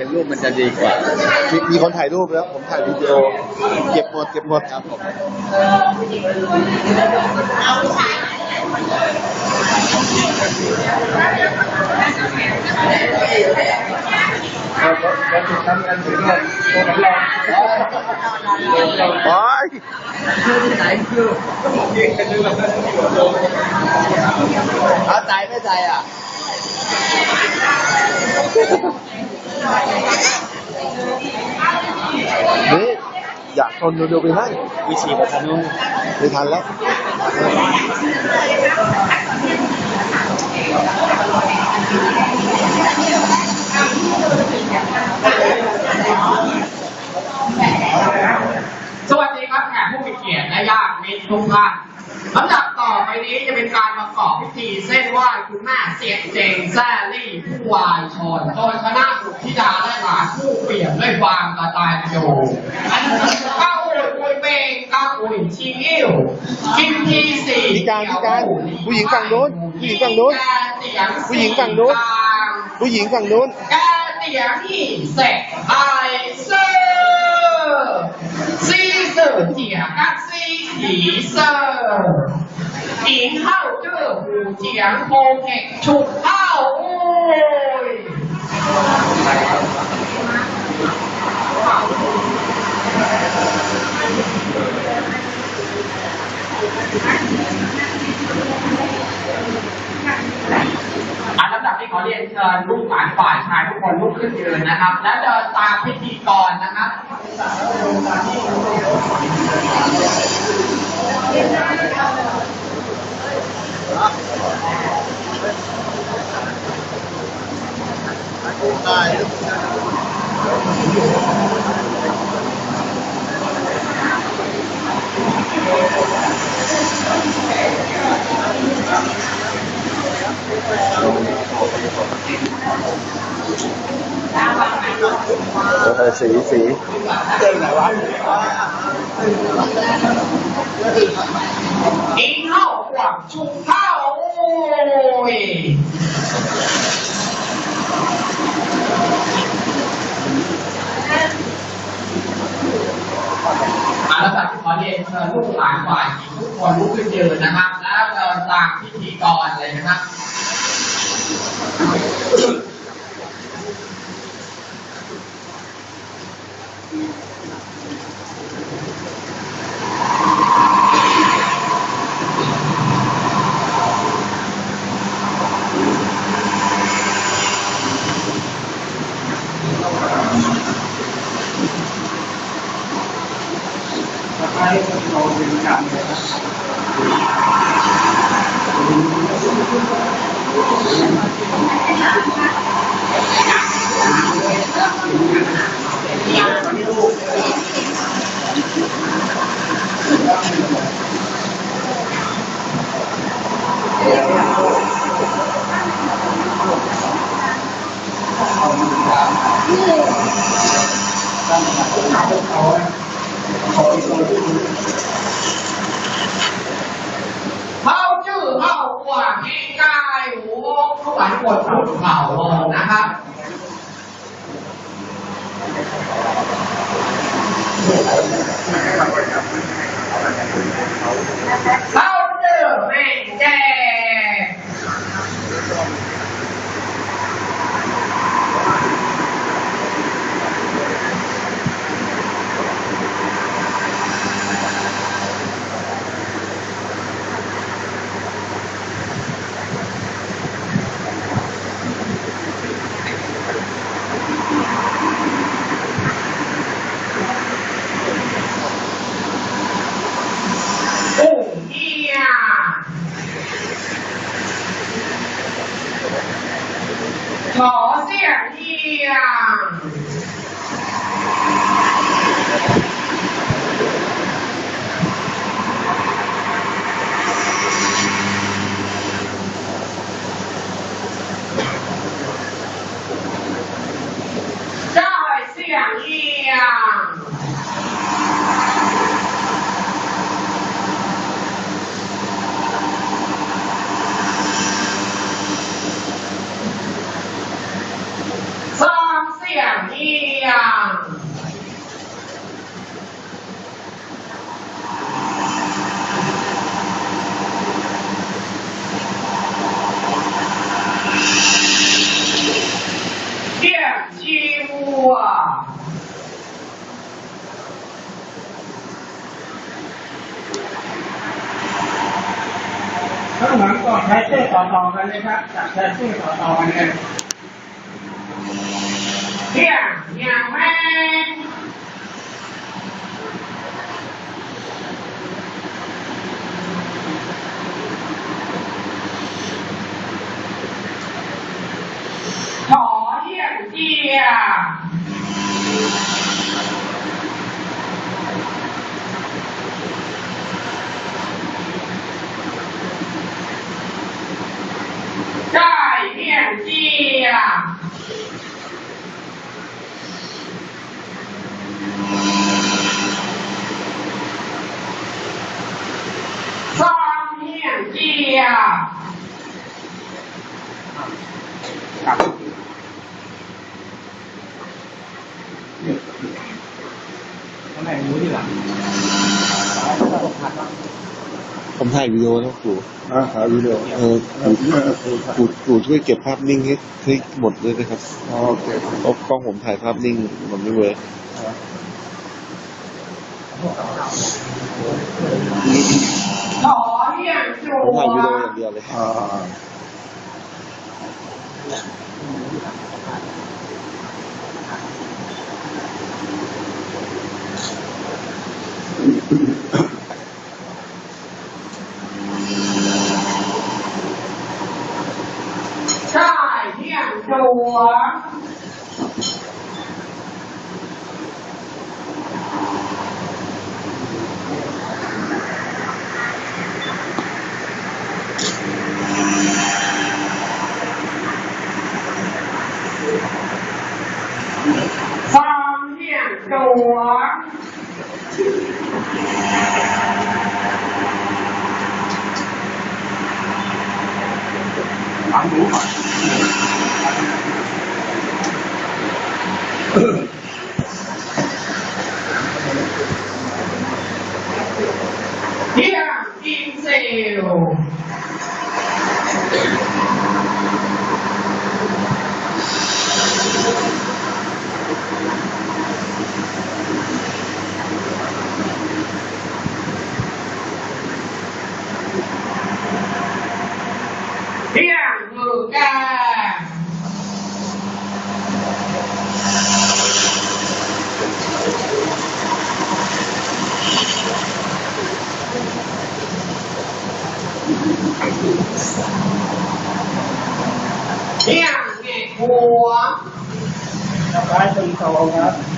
เป็นรูปมันจะดีกว่า มีมีคนถ่ายรูปแล้ว ผมถ่ายวิดีโอ เก็บหมดเก็บหมดครับผม โอ้ยเอาใจไม่ใจอะ อยากชนเร็วๆไปให้วิชีประธานุนไม่ทันแล้ว สวัสดีครับแขกผู้มีเกี ยรติและญาติมิตรทุกท่านลำดับต่อไปนี้จะเป็นการประกอบพิธีเส้นไหว้คุณแม่เสียงเจงแซ่ลี่ผู้วายชนโดยคณะสุธิดาและหลานผู้เปี่ยมด้วยความกระตัญญูก้าอุ่นอุยเบงก้าอุ่นชิงอิ่วกิมทีสี่พี่การพี่การผู้หญิงฝั่งโน้นผู้หญิงฝั่งโน้นผู้หญิงฝั่งโน้นผู้หญิงฝั่งโน้นแกเตียงอีเสกไอเซอร์ซีเซอร์เจียกัส เซอร์อิงเข้าเจอหูเจียงโพเก็กฉุกเข้าโอ้ย อันลำดับที่ขอเรียนเชิญลูกหลานฝ่ายชายทุกคนลุกขึ้นยืนนะครับ และเดินตามพิธีกรนะครับเออสีสีอิงเข้าหวังชุกเข้าโอ้ยอันลำดับที่ขอเรียนเชิญลูกหลานฝ่ายหญิงทุกคนลุกขึ้นยืนนะครับ แล้วเดินตามพิธีกรเลยนะครับ เข้าชื่อเข้ากว่าให้กายหั วเขาหวานกดขุดเข่านะครับเข้าชื่อแม่แจ้ ว ข้องหลังก่อนใช้เต้นต่อๆกันเลยครับจากใช้เส้นต่อต่อกันเลยเนี่ยเนี่ยไม่ ผมถ่ายวิดีโอนะครูอ่าถ่ายวิดีโอเออครูครูช่วยเก็บภาพนิ่งให้ให้หมดด้วยนะครับโอเคเพราะกล้องผมถ่ายภาพนิ่งมันไม่เวิร์กขอเที่ยงจัผมถ่ายวิดีโอวอย่างเดียวเลย อ่าได้เที่ยงจัวสามเที่ยงจัว ฟังดูก่อน เที่ยงกินเซล เที่ยงมือแกงเที่ยงเก็บ หัวจั